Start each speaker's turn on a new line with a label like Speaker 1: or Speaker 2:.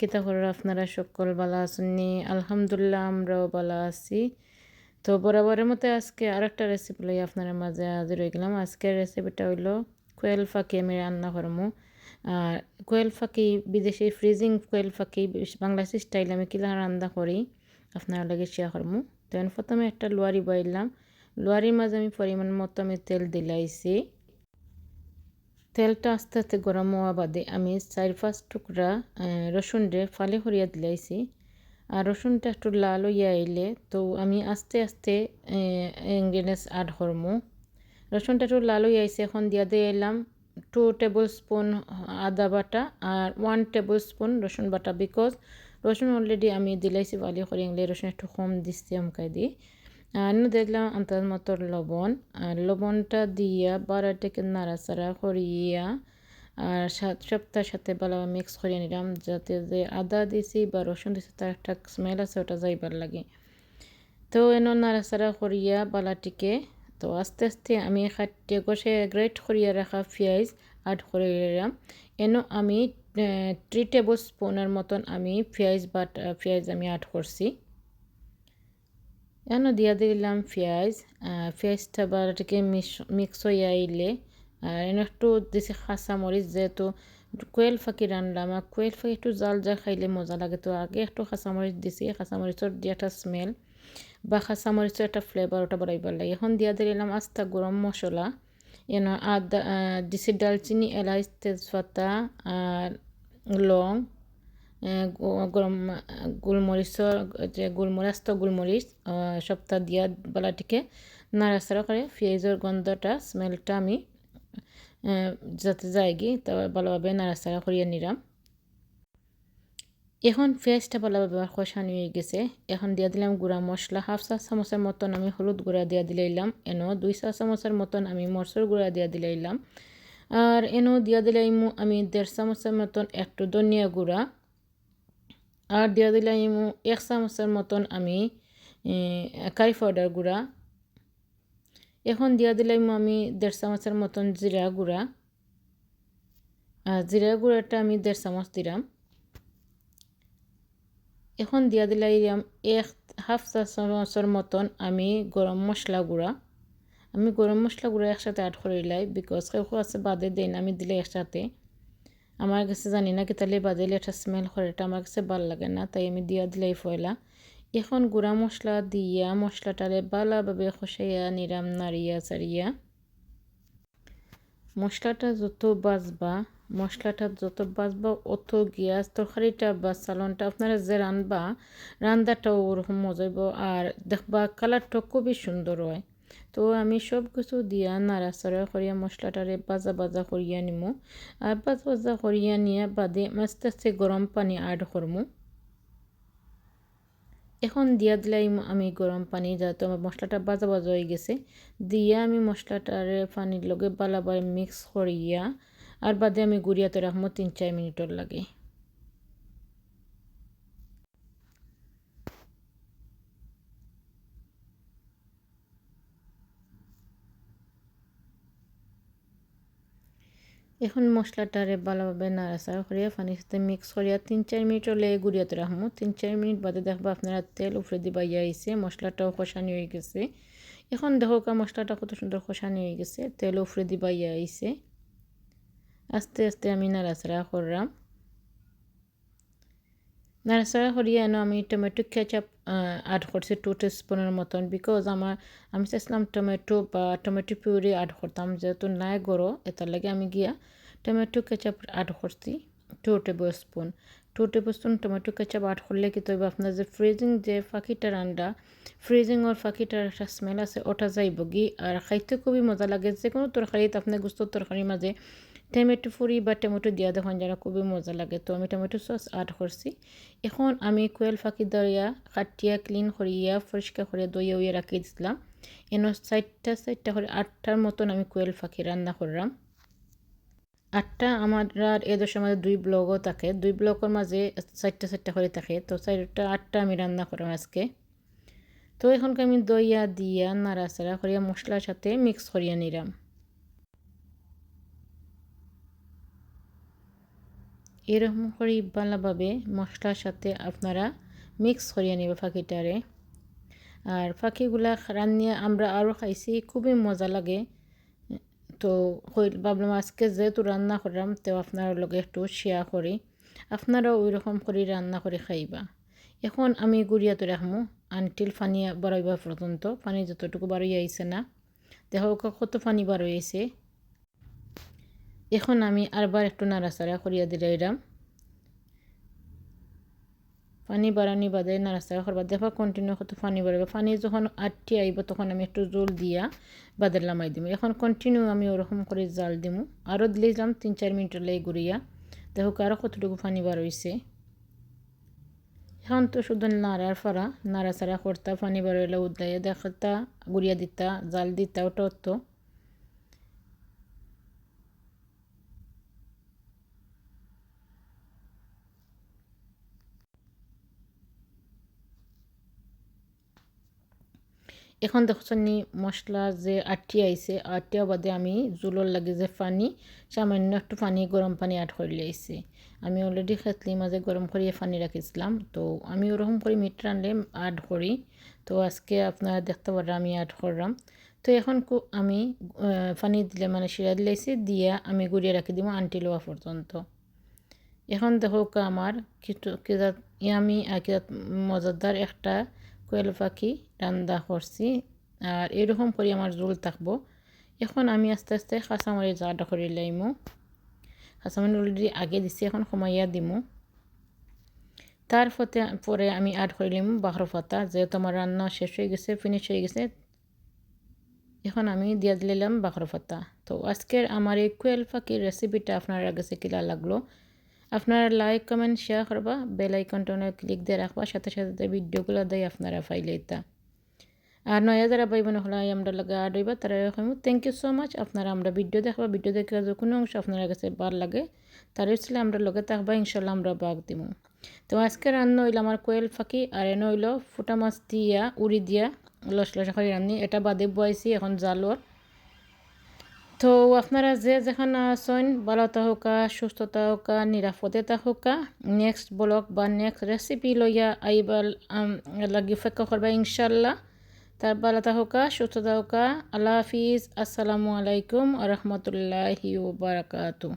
Speaker 1: কিতা করার আপনারা সকল ভালো আছেননি। আলহামদুলিল্লাহ, আমরাও ভালো আছি। তো বরাবরের মতো আজকে আরেকটা রেসিপি লই আপনার মাঝে হাজির হয়ে গেলাম। আজকের রেসিপিটা হইল কোয়েল ফাঁকি আমি রান্না করব আর কোয়েল ফাঁকি বিদেশি ফ্রিজিং কোয়েল ফাঁকি বাংলাদেশি স্টাইল আমি কিলা রান্না করি, আপনার লাগে শেয়ার করব তো প্রথমে একটা লোয়ারি বাইলাম। লোয়ারির মাঝে আমি পরিমাণ মতো আমি তেল দিলাইছি। তেলটা আস্তে আস্তে গরম হওয়া বাদে আমি চার পাঁচ টুকরা রসুন রে ফালি করিয়া দিলাইছি। আর রসুনটা একটু লাল হইয়া আইলে তো আমি আস্তে আস্তে ইনগ্রিডিয়েন্টস অ্যাড করমু। রসুনটা একটু লাল হইয়া আইসে এখন দিয়া দিয়ে এলাম টু টেবিল স্পুন আদা বাটা আর ওয়ান টেবিল স্পুন রসুন বাটা বিকজ রসুন অলরেডি আমি দিলাইছি ফালি করি রসুন একটু কম দিচ্ছি আমকাই দিই আর দেখলাম আন্তাজ মতো লবণ আর লবণটা দিয়া বারোটাকে নাড়াচাড়া করিয়া আর সাত সপ্তাহের সাথে ভালো মিক্স করিয়ে নিলাম যাতে যে আদা দিছি বা রসুন দিছি তার একটা স্মেল আছে ওটা যাইবার লাগে তো এন নাড়াচাড়া করিয়া বালাটিকে তো আস্তে আস্তে আমি খাটিয়ে কষে গ্রেট করিয়া রাখা পেঁয়াজ আড করে নিলাম এন আমি থ্রি টেবিল স্পুনের মতন আমি পেঁয়াজ বাট পেঁয়াজ আমি আড করছি এখানে দিয়া দিলাম পেঁয়াজ পেঁয়াজটা বারোটাকে মিক্স হয়ে আইলে আর এনে একটু দিছি খাসা মরিচ যেহেতু কোয়েল ফাঁকি রান্নাম আর কোয়েল ফাঁকি একটু জাল যা খাইলে মজা লাগে তো আগে একটু খাসা মরিচ দিছি খাসা মরিচর দিয়ে একটা স্মেল বা খাসা মরিচের একটা ফ্লেভার ওটা বাড়াইবার লাগে এখন দিয়া দিলাম আস্তা গরম মশলা এনে আদা দিছি ডালচিনি এলাচ তেজপাতা আর লং গরম গোলমরিচর যে গোলমরিচ তো গোলমরিচ সপ্তাহ দিয়া বেলাটিকে নাড়াচাড়া করে পেঁয়াজের গন্ধটা স্মেলটা আমি যাতে যায়গি তা ভালোভাবে নাড়াচাড়া করিয়ে নিলাম। এখন পেঁয়াজটা ভালোভাবে কষানি হয়ে গেছে। এখন দিয়া দিলাম গুঁড়া মশলা, হাফ চা চামচের মতন আমি হলুদ গুঁড়া দিয়া দিলাইলাম এনো দুই চা চামচের মতন আমি মরচর গুঁড়া দিয়া দিলাইলাম আর এনো দিয়া দিলাইম আমি দেড় চামচের মতন একটু ধনিয়া গুঁড়া। আর দিয়া দিলাম ইমু এক চামচের মতন আমি কারি পাউডার গুঁড়া। এখন দিয়া দিলাম আমি দেড় চামচের মতন জিরা গুঁড়া। আর জিরা গুঁড়াটা আমি দেড় চামচ দিলাম। এখন দিয়া দিলাম এক হাফ চা চামচের মতন আমি গরম মশলা গুঁড়া। আমি গরম মশলা গুঁড়া একসাথে অ্যাড করে লাই বিকজ কেউ আছে বাদে দেন আমি দিলে একসাথে। আমার কাছে জানি না কি তাহলে বাদিলে একটা স্মেল করে, এটা আমার কাছে ভালো লাগে না, তাই আমি দিয়া দিলাই ফয়লা। এখন গুঁড়া মশলা দিয়া মশলাটারে ভালোভাবে খসাইয়া, নিরাম নাড়িয়া চাড়িয়া মশলাটা যত বাজবা, মশলাটা যত বাজবা, অত গিয়া তরকারিটা বা সালনটা আপনারা যে রানবা, রান্দাটাও ওরকম মজা আর দেখবা কালারটা খুবই সুন্দর হয়। তো আমি সব কিছু দিয়া নাড়াচাড়া করিয়া মশলাটারে বাজা বাজা করিয়া নিমু। আর বাজা বাজা করিয়া নিয়ে বাদে আস্তে আস্তে গরম পানি আড করমু। এখন দিয়া দিলাই আমি গরম পানি, যাতে আমার মশলাটা বাজা বাজা হয়ে গেছে। দিয়া আমি মশলাটারে পানির লগে বালাবার মিক্স করিয়া, আর বাদে আমি গুড়িয়াতে রাখব তিন চার মিনিটর লাগে। এখন মশলাটারে ভালোভাবে নাড়াচাড়া করিয়া পানির সাথে মিক্স করিয়া তিন, চার মিনিট হলে গুড়িয়াতে রাখব। তিন, চার মিনিট বাদে দেখব আপনারা তেল উপরে দিবা আইসে মশলাটাও খসানি হয়ে গেছে। এখন দেখো কা মশলাটা কত সুন্দর খসানি হয়ে গেছে, তেল উপরে দিবা আইসে আস্তে আস্তে আমি নাড়াচাড়া করলাম। নাড়াচাড়া করিয়া এনে আমি টমেটো কেচাপ অ্যাড করছি টু স্পুনের মতন বিকজ আমার, আমি চাইছিলাম টমেটো বা টমেটো পিউরি অ্যাড করতাম, যেহেতু নাই গরো, এটার লাগে আমি গিয়া টমেটো কেচাপ অ্যাড করছি two tablespoon two tablespoon tomato ketchup add করলে কি তবে? আপনার যে ফ্রিজিং যে ফাঁকিটার আন্ডা ফ্রিজিং ওর ফাঁকিটার একটা স্মেল আছে, ওটা যাইব গি। আর খাইতে খুবই মজা লাগে যে কোনো তরকারিতে আপনার গুস্তর তরকারির মাঝে টমেটো ফুরি বা টমেটো দিয়া দেখুন যারা খুবই মজা লাগে। তো আমি টমেটো সস অ্যাড করছি এখন আমি কোয়েল ফাঁকি দরিয়া কাটিয়া ক্লিন করিয়া পরিষ্কার করে দইয়া উইয়া রাখি দিছিলাম। এন চারটা চারটা করে আটটার মতন আমি কোয়েল ফাঁকি রান্না করলাম আটটা আমার এদের সময় দুই ব্লগও থাকে। দুই ব্লগের মাঝে চারটা চারটা করে থাকে। তো চারটা আটটা আমি রান্না করলাম আজকে। তো এখনকে আমি দইয়া দিয়া, নাড়াচাড়া করিয়া মশলার সাথে মিক্স করিয়া নিলাম। এরকম করে ভালোভাবে মশলার সাথে আপনারা মিক্স করিয়ে নেবে ফাঁকিটারে। আর ফাঁকিগুলা রান্নিয়ে আমরা আরও খাইছি, খুবই মজা লাগে। তো ভাবলাম আজকে যেহেতু রান্না করলাম, তো আপনার লগে একটু শেয়ার করি। আপনারাও ওই রকম করে রান্না করে খাইবা। এখন আমি গুড়িয়াতে রাখব আনটিল পানি বাড়াইবা পর্যন্ত। পানি যতটুকু বাড়াই আইছে না, দেখো কত পানি বাড়াই আইছে। এখন আমি আরবার একটু নাড়াচাড়া করিয়া দিলাম পানি বাড়ানি বাদে নাড়াচাড়া করবা দেখো কন্টিনিউ কত পানি বাড়বে পানি যখন আটটি আইব, তখন আমি একটু জল দিয়া বাদের লামাই দিম। এখন কন্টিনিউ আমি ওরকম করে জাল দিমু। আরও দিলাম তিন চার মিনিট লাই গুড়িয়া দেখো আরও কতটুকু পানি হয়েছে এখন তো শুধু নাড়ার ফাড়া নাড়াচাড়া করতা, পানি বার হইলে উদলাইয়া দেখাতা গুড়িয়া দিতা, জাল দিতা, ওটা তো এখন দেখছেন মশলা যে আটি আইছে আটিয়া বাদে আমি জুলোর লাগে যে পানি, সামান্য একটু পানি গরম পানি আট করে আইছে আমি অলরেডি খেতলি মাঝে গরম করিয়ে পানি রাখিছিলাম তো আমি ওরকম করে মিট রানলে আড করি তো আজকে আপনারা দেখতে পারেন আমি আড করলাম তো এখন আমি পানি দিলে মানে শিরা দিলেছি দিয়া আমি গুড়িয়ে রাখি দিব আনটি লোয়া পর্যন্ত এখন দেখো আমার কিছু আমি আর মজাদার একটা কোয়েল পাখি রান্না করছি আর এরকম করে আমার জোল থাকব। এখন আমি আস্তে আস্তে কাঁচামারি জাটা করে লাইমু। কাঁচামারি অলরেডি আগে দিছি, এখন কমাইয়া দিমু। ফতে পরে আমি আড করে লিম বাহর পাতা, যেহেতু আমার রান্না শেষ হয়ে গেছে ফিনিশ হয়ে গেছে। এখন আমি দিয়ে দিলাম বাখর পাতা। তো আজকের আমার এই কোয়েল পাখির রেসিপিটা আপনার কাছে কিলা লাগল? আপনারা লাইক কমেন্ট শেয়ার করবা। বেল আইকনটা ক্লিক দিয়ে রাখবা। সাথে সাথে ভিডিওগুলো দেয় আপনারা ফাইলেইতা আর নয়া যারা ভাই বোন হলো আমরা লাগে আড হইবা, তারা এরকম থ্যাংক ইউ সো মাচ আপনারা আমরা ভিডিও দেখবা। ভিডিও দেখে যে কোনো অংশ আপনার কাছে বার লাগে, তার ছিল আমরা লগে থাকবা ইনশাল্লাহ আমরা বাঘ দিব তো আজকে রান্না হইল আমার কোয়েল ফাঁকি, আর এনে হইল ফুটা মাছ দিয়া, উড়ি দিয়া লস লস করে রান্নি। এটা বাদে বয়াইছি এখন জালর তো আপনারা যে যেখানে আছেন, ভালো থাকা, সুস্থ থাকা, নিরাপদে থাকা নেক্সট ব্লগ বা নেক্সট রেসিপি লইয়া আইবার লাগি অপেক্ষা করবা ইনশাল্লাহ তার ভালো থাকা, সুস্থ থাকা, আল্লাহ হাফিজ। আসসালামু আলাইকুম রহমতুল্লাহি বারাকাতু